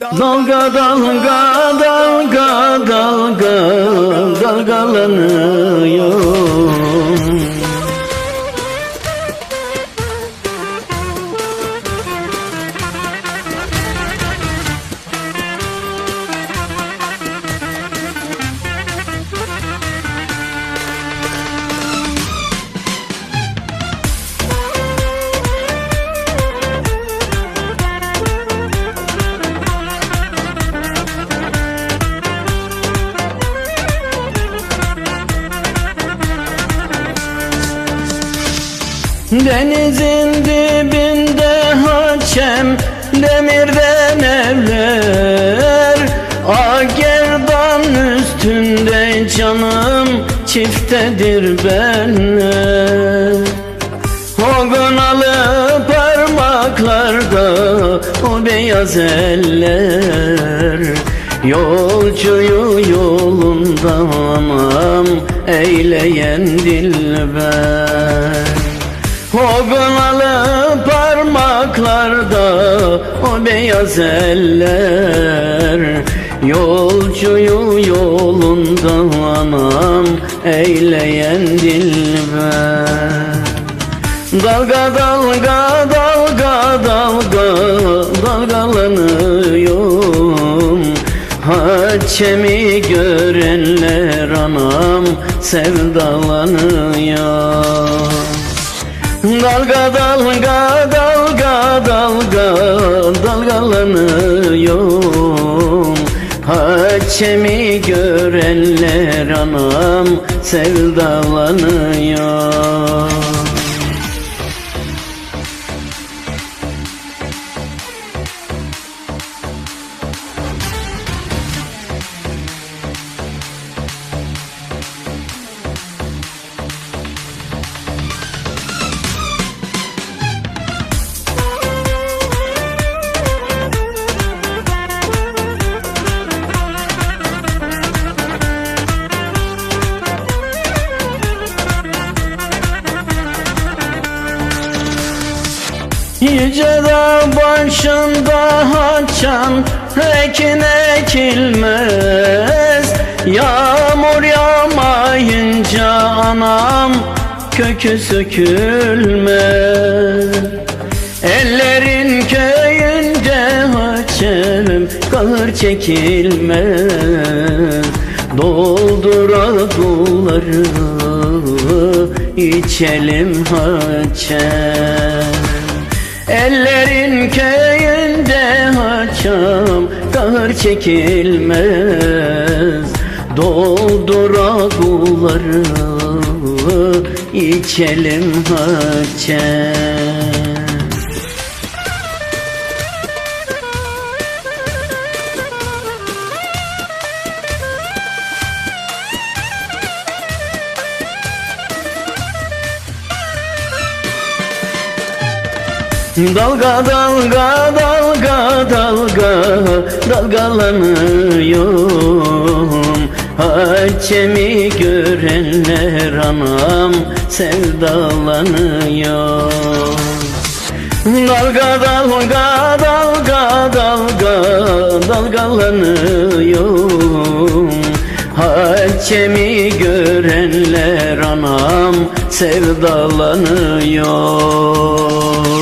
Dalga dalga dalga dalga dalgalanıyor Denizin dibinde haçem Demirden evler Agerdan üstünde canım Çiftedir benler O gınalı parmaklarda O beyaz eller. Yolcuyu yolunda anam Eyleyen dilber o gınalı parmaklarda o beyaz eller. Yolcuyu yolunda anam eyleyen dilber. Dalga dalga dalga dalga dalgalanıyorum. Haçemi görenler anam sevdalanıyor Dalga dalga dalga dalga dalgalanıyorum. Haçemi görenler anam sevdalanıyor Yüce dağ başında haçan ekin ekilmez Yağmur yağmayınca anam kökü sökülmez. Ellerin köyünde haçerim kahır çekilmez. Doldur aduları içelim haçer Ellerin köyünde haçam kahır çekilmez. Doldur aguları içelim haçam Dalga dalga dalga dalga dalgalanıyorum. Haçemi görenler anam sevdalanıyor. Dalga dalga dalga dalga dalgalanıyorum. Haçemi görenler anam sevdalanıyor